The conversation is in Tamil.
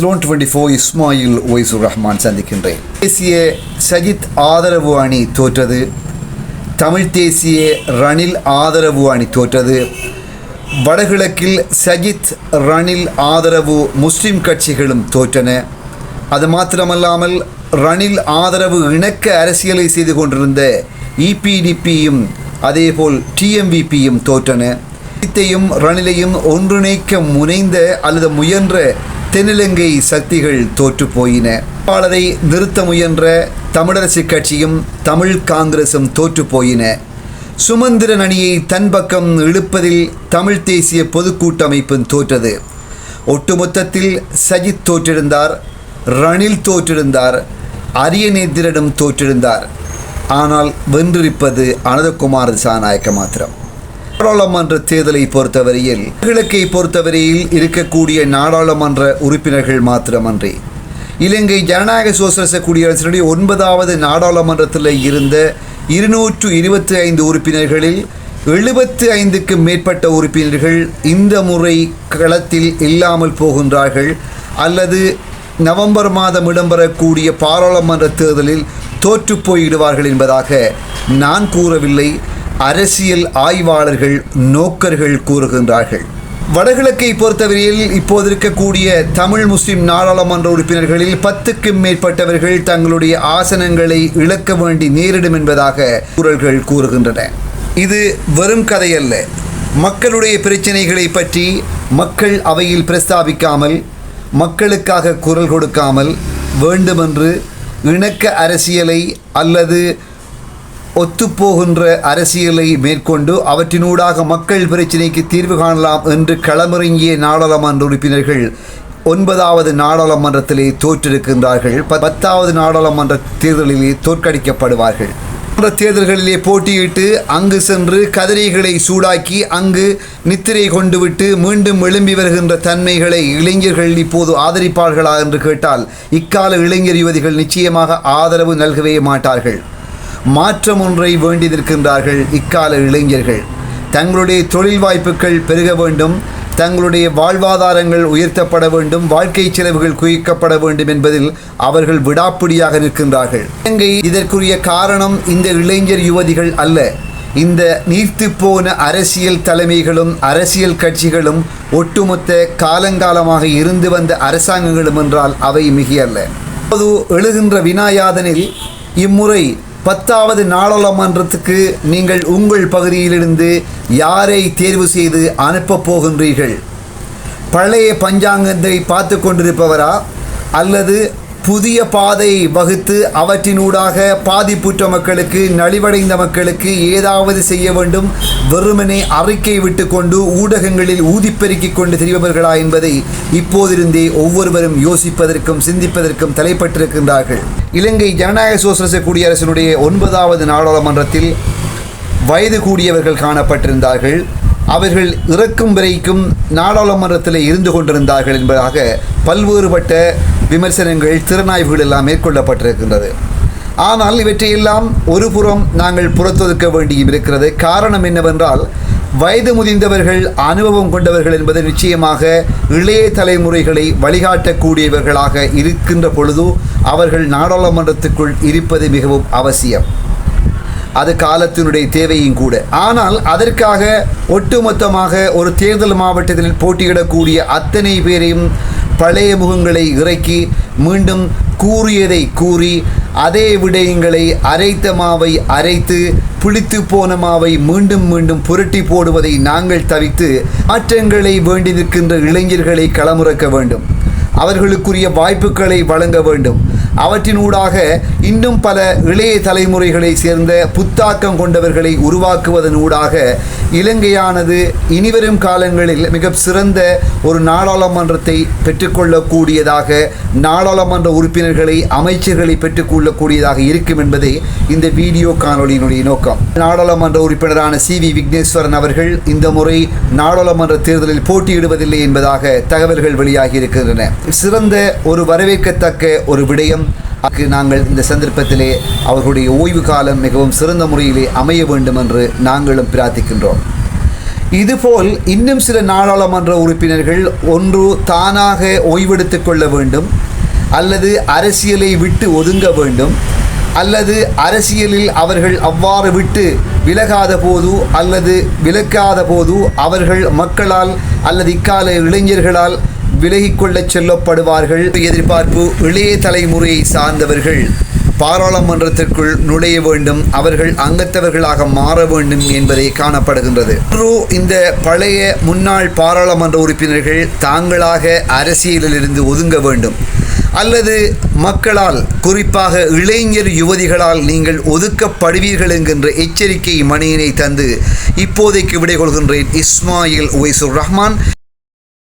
சிலோன் டுவெண்ட்டி ஃபோர் இஸ்மாயில் ஒய்சூர் ரஹ்மான் சந்திக்கின்றேன். தேசிய சஜித் ஆதரவு அணி தோற்றது. தமிழ் தேசிய ரணில் ஆதரவு அணி தோற்றது. வடகிழக்கில் சஜித் ரணில் ஆதரவு முஸ்லிம் கட்சிகளும் தோற்றன. அது மாத்திரமல்லாமல் ரணில் ஆதரவு இணக்க அரசியலை செய்து கொண்டிருந்த இபிடிபியும் அதேபோல் டிஎம்விபியும் தோற்றன. சஜித்தையும் ரணிலையும் ஒன்றிணைக்க முனைந்த அல்லது முயன்ற தென்னிலங்கை சக்திகள் தோற்று போயின. வேட்பாளரை நிறுத்த முயன்ற தமிழரசு கட்சியும் தமிழ் காங்கிரசும் தோற்று போயின. சுமந்திரன் அணியை தன் பக்கம் இழுப்பதில் தமிழ் தேசிய பொதுக்கூட்டமைப்பும் தோற்றது. ஒட்டுமொத்தத்தில் சஜித் தோற்றிருந்தார் ரணில் தோற்றிருந்தார் அரியநேத்திரனும் தோற்றிருந்தார். ஆனால் வென்றிருப்பது அனதகுமார் சாநாயக்க மாத்திரம். நாடாளுமன்ற தேர்தலை பொறுத்தவரையில் கிழக்கை பொறுத்தவரையில் இருக்கக்கூடிய நாடாளுமன்ற உறுப்பினர்கள் மாத்திரமன்றி இலங்கை ஜனநாயக சோசலிச குடியரசினுடைய ஒன்பதாவது நாடாளுமன்றத்தில் இருந்த இருநூற்று இருபத்தி ஐந்து உறுப்பினர்களில் எழுபத்து ஐந்துக்கு மேற்பட்ட உறுப்பினர்கள் இந்த முறை களத்தில் இல்லாமல் போகின்றார்கள். அல்லது நவம்பர் மாதம் இடம்பெறக்கூடிய பாராளுமன்ற தேர்தலில் தோற்று போய்விடுவார்கள் என்பதாக நான் கூறவில்லை. அரசியல் ஆய்வாளர்கள் நோக்கர்கள் கூறுகின்றார்கள். வடகிழக்கை பொறுத்தவரையில் இப்போது இருக்கக்கூடிய தமிழ் முஸ்லிம் நாடாளுமன்ற உறுப்பினர்களில் பத்துக்கும் மேற்பட்டவர்கள் தங்களுடைய ஆசனங்களை இழக்க வேண்டி நேரிடும் என்பதாக குரல்கள் கூறுகின்றன. இது வெறும் கதையல்ல. மக்களுடைய பிரச்சனைகளை பற்றி மக்கள் அவையில் பிரஸ்தாபிக்காமல் மக்களுக்காக குரல் கொடுக்காமல் வேண்டுமென்று இணக்க அரசியலை அல்லது ஒத்துப்போகின்ற அரசியலை மேற்கொண்டு அவற்றினூடாக மக்கள் பிரச்சினைக்கு தீர்வு காணலாம் என்று களமிறங்கிய நாடாளுமன்ற உறுப்பினர்கள் ஒன்பதாவது நாடாளுமன்றத்திலே தோற்றிருக்கின்றார்கள். ப- பத்தாவது நாடாளுமன்ற தேர்தலிலே தோற்கடிக்கப்படுவார்கள். போன்ற தேர்தல்களிலே போட்டியிட்டு அங்கு சென்று கதிரைகளை சூடாக்கி அங்கு நித்திரை கொண்டுவிட்டு மீண்டும் எழும்பி வருகின்ற தன்மைகளை இளைஞர்கள் இப்போது ஆதரிப்பார்களா என்று கேட்டால் இக்கால இளைஞர் யுவதிகள் நிச்சயமாக ஆதரவு நல்கவே மாட்டார்கள். மாற்றம் ஒன்றை வேண்டி நிற்கின்றார்கள் இக்கால இளைஞர்கள். தங்களுடைய தொழில் வாய்ப்புகள் பெருக வேண்டும் தங்களுடைய வாழ்வாதாரங்கள் உயர்த்தப்பட வேண்டும் வாழ்க்கை செலவுகள் குவிக்கப்பட வேண்டும் என்பதில் அவர்கள் விடாப்பிடியாக நிற்கின்றார்கள். இலங்கை இதற்குரிய காரணம் இந்த இளைஞர் யுவதிகள் அல்ல. இந்த நீர்த்து போன அரசியல் தலைமைகளும் அரசியல் கட்சிகளும் ஒட்டுமொத்த காலங்காலமாக இருந்து வந்த அரசாங்கங்களும் என்றால் அவை மிகையல்ல. இப்போது எழுகின்ற வினாயாதனில் இம்முறை பத்தாவது நாடாளுமன்றத்துக்கு நீங்கள் உங்கள் பகுதியிலிருந்து யாரை தேர்வு செய்து அனுப்பப் போகின்றீர்கள்? பழைய பஞ்சாங்கத்தை பார்த்து கொண்டிருப்பவரா அல்லது புதிய பாதை வகுத்து அவற்றினூடாக பாதிப்புற்ற மக்களுக்கு நலிவடைந்த மக்களுக்கு ஏதாவது செய்ய வேண்டும் வெறுமனே அறிக்கை விட்டுக்கொண்டு ஊடகங்களில் ஊதிப்பெருக்கிக் கொண்டு திரிபவர்களா என்பதை இப்போதிருந்தே ஒவ்வொருவரும் யோசிப்பதற்கும் சிந்திப்பதற்கும் தலைப்பட்டிருக்கின்றார்கள். இலங்கை ஜனநாயக சோசலிச குடியரசினுடைய ஒன்பதாவது நாடாளுமன்றத்தில் வயது கூடியவர்கள் காணப்பட்டிருந்தார்கள். அவர்கள் இறக்கும் வரைக்கும் நாடாளுமன்றத்தில் இருந்து கொண்டிருந்தார்கள் என்பதாக பல்வேறுபட்ட விமர்சனங்கள் திறனாய்வுகள் எல்லாம் மேற்கொள்ளப்பட்டிருக்கின்றது. ஆனால் இவற்றையெல்லாம் ஒரு புறம் நாங்கள் புறத்தொதுக்க வேண்டியும் இருக்கிறது. காரணம் என்னவென்றால் வயது முதிர்ந்தவர்கள் அனுபவம் கொண்டவர்கள் என்பது நிச்சயமாக இளைய தலைமுறைகளை வழிகாட்டக்கூடியவர்களாக இருக்கின்ற பொழுது அவர்கள் நாடாளுமன்றத்துக்குள் இருப்பது மிகவும் அவசியம். அது காலத்தினுடைய தேவையும் கூட. ஆனால் அதற்காக ஒட்டுமொத்தமாக ஒரு தேர்தல் மாவட்டத்தில் போட்டியிடக்கூடிய அத்தனை பேரையும் பழைய முகங்களை இறக்கி மீண்டும் கூறியதை கூறி அதே விடயங்களை அரைத்த மாவை அரைத்து புளித்து போன மாவை மீண்டும் மீண்டும் புரட்டி போடுவதை நாங்கள் தவித்து மாற்றங்களை வேண்டி நிற்கின்ற இளைஞர்களை களமுறக்க வேண்டும். அவர்களுக்குரிய வாய்ப்புகளை வழங்க வேண்டும். அவற்றினூடாக இன்னும் பல இளைய தலைமுறைகளை சேர்ந்த புத்தாக்கம் கொண்டவர்களை உருவாக்குவதனூடாக இலங்கையானது இனிவரும் காலங்களில் மிக சிறந்த ஒரு நாடாளுமன்றத்தை பெற்றுக்கொள்ளக்கூடியதாக நாடாளுமன்ற உறுப்பினர்களை அமைச்சர்களை பெற்றுக்கொள்ளக்கூடியதாக இருக்கும் என்பதே இந்த வீடியோ காணொலியினுடைய நோக்கம். நாடாளுமன்ற உறுப்பினரான சி வி விக்னேஸ்வரன் அவர்கள் இந்த முறை நாடாளுமன்ற தேர்தலில் போட்டியிடுவதில்லை என்பதாக தகவல்கள் வெளியாகி இருக்கின்றன. சிறந்த ஒரு வரவேற்கத்தக்க ஒரு விடயம் அதுக்கு நாங்கள் இந்த சந்தர்ப்பத்திலே அவர்களுடைய ஓய்வு காலம் மிகவும் சிறந்த முறையிலே அமைய வேண்டும் என்று நாங்களும் பிரார்த்திக்கின்றோம். இதுபோல் இன்னும் சில நாடாளுமன்ற உறுப்பினர்கள் ஒன்று தானாக ஓய்வெடுத்துக் கொள்ள வேண்டும் அல்லது அரசியலை விட்டு ஒதுங்க வேண்டும் அல்லது அரசியலில் அவர்கள் அவ்வாறு விட்டு விலகாத போது அல்லது விலக்காத போது அவர்கள் மக்களால் அல்லது இக்கால இளைஞர்களால் விலகிக்கொள்ளச் சொல்லப்படுவார்கள். எதிர்பார்ப்பு இளைய தலைமுறையை சார்ந்தவர்கள். பாராளுமன்றத்திற்குள் நுழைய வேண்டும். அவர்கள் அங்கத்தவர்களாக மாற வேண்டும் என்பதே காணப்படுகின்றது. இந்த பழைய முன்னாள் பாராளுமன்ற உறுப்பினர்கள் தாங்களாக அரசியலிலிருந்து ஒதுங்க வேண்டும். அல்லது மக்களால் குறிப்பாக இளைஞர் யுவதிகளால் நீங்கள் ஒதுக்கப்படுவீர்கள் என்கின்ற எச்சரிக்கை மணியினை தந்து இப்போதைக்கு விடை கொள்கின்றேன் இஸ்மாயில் ஒய்சுர் ரஹ்மான்.